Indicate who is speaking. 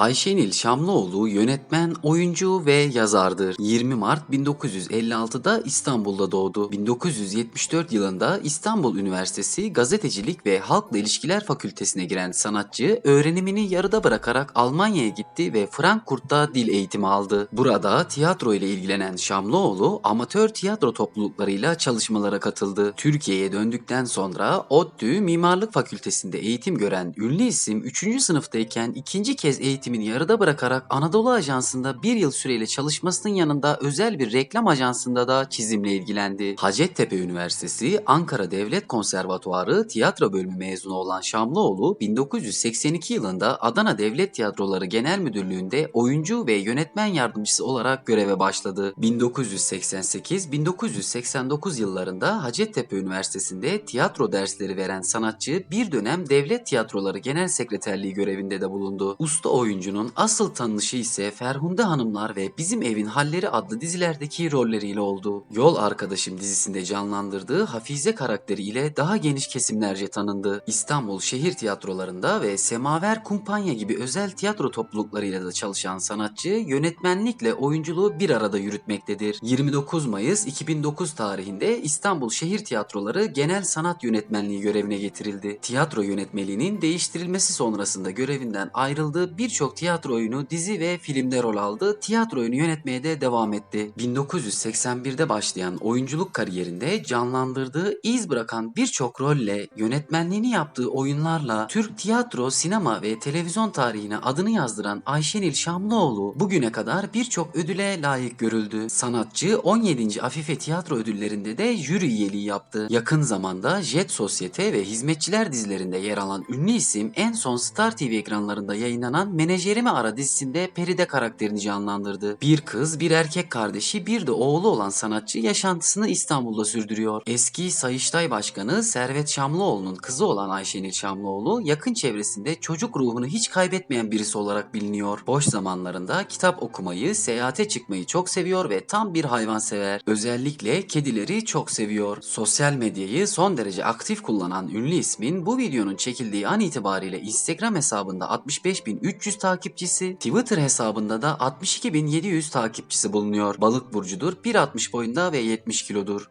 Speaker 1: Ayşenil Şamlıoğlu yönetmen, oyuncu ve yazardır. 20 Mart 1956'da İstanbul'da doğdu. 1974 yılında İstanbul Üniversitesi Gazetecilik ve Halkla İlişkiler Fakültesine giren sanatçı öğrenimini yarıda bırakarak Almanya'ya gitti ve Frankfurt'ta dil eğitimi aldı. Burada tiyatro ile ilgilenen Şamlıoğlu amatör tiyatro topluluklarıyla çalışmalara katıldı. Türkiye'ye döndükten sonra ODTÜ Mimarlık Fakültesinde eğitim gören ünlü isim 3. sınıftayken ikinci kez eğitimini yarıda bırakarak Anadolu Ajansı'nda bir yıl süreyle çalışmasının yanında özel bir reklam ajansında da çizimle ilgilendi. Hacettepe Üniversitesi Ankara Devlet Konservatuarı tiyatro bölümü mezunu olan Şamlıoğlu 1982 yılında Adana Devlet Tiyatroları Genel Müdürlüğü'nde oyuncu ve yönetmen yardımcısı olarak göreve başladı. 1988-1989 yıllarında Hacettepe Üniversitesi'nde tiyatro dersleri veren sanatçı bir dönem Devlet Tiyatroları Genel Sekreterliği görevinde de bulundu. Usta oyuncunun asıl tanınışı ise Ferhunde Hanımlar ve Bizim Evin Halleri adlı dizilerdeki rolleriyle oldu. Yol Arkadaşım dizisinde canlandırdığı Hafize karakteri ile daha geniş kesimlerce tanındı. İstanbul şehir tiyatrolarında ve Semaver Kumpanya gibi özel tiyatro topluluklarıyla da çalışan sanatçı yönetmenlikle oyunculuğu bir arada yürütmektedir. 29 Mayıs 2009 tarihinde İstanbul Şehir Tiyatroları Genel Sanat Yönetmenliği görevine getirildi. Tiyatro yönetmeliğinin değiştirilmesi sonrasında görevinden ayrıldığı birçok tiyatro oyunu, dizi ve filmde rol aldı. Tiyatro oyunu yönetmeye de devam etti. 1981'de başlayan oyunculuk kariyerinde canlandırdığı, iz bırakan birçok rolle, yönetmenliğini yaptığı oyunlarla Türk tiyatro, sinema ve televizyon tarihine adını yazdıran Ayşenil Şamlıoğlu bugüne kadar birçok ödüle layık görüldü. Sanatçı 17. Afife Tiyatro Ödülleri'nde de jüri üyeliği yaptı. Yakın zamanda Jet Sosyete ve Hizmetçiler dizilerinde yer alan ünlü isim en son Star TV ekranlarında yayınlanan Menajerimi Ara dizisinde Peride karakterini canlandırdı. Bir kız, bir erkek kardeşi, bir de oğlu olan sanatçı yaşantısını İstanbul'da sürdürüyor. Eski Sayıştay Başkanı Servet Şamlıoğlu'nun kızı olan Ayşenil Şamlıoğlu yakın çevresinde çocuk ruhunu hiç kaybetmeyen birisi olarak biliniyor. Boş zamanlarında kitap okumayı, seyahate çıkmayı çok seviyor ve tam bir hayvansever. Özellikle kedileri çok seviyor. Sosyal medyayı son derece aktif kullanan ünlü ismin bu videonun çekildiği an itibariyle Instagram hesabında 65.300 takipçisi, Twitter hesabında da 62.700 takipçisi bulunuyor. Balık burcudur, 1.60 boyunda ve 70 kilodur.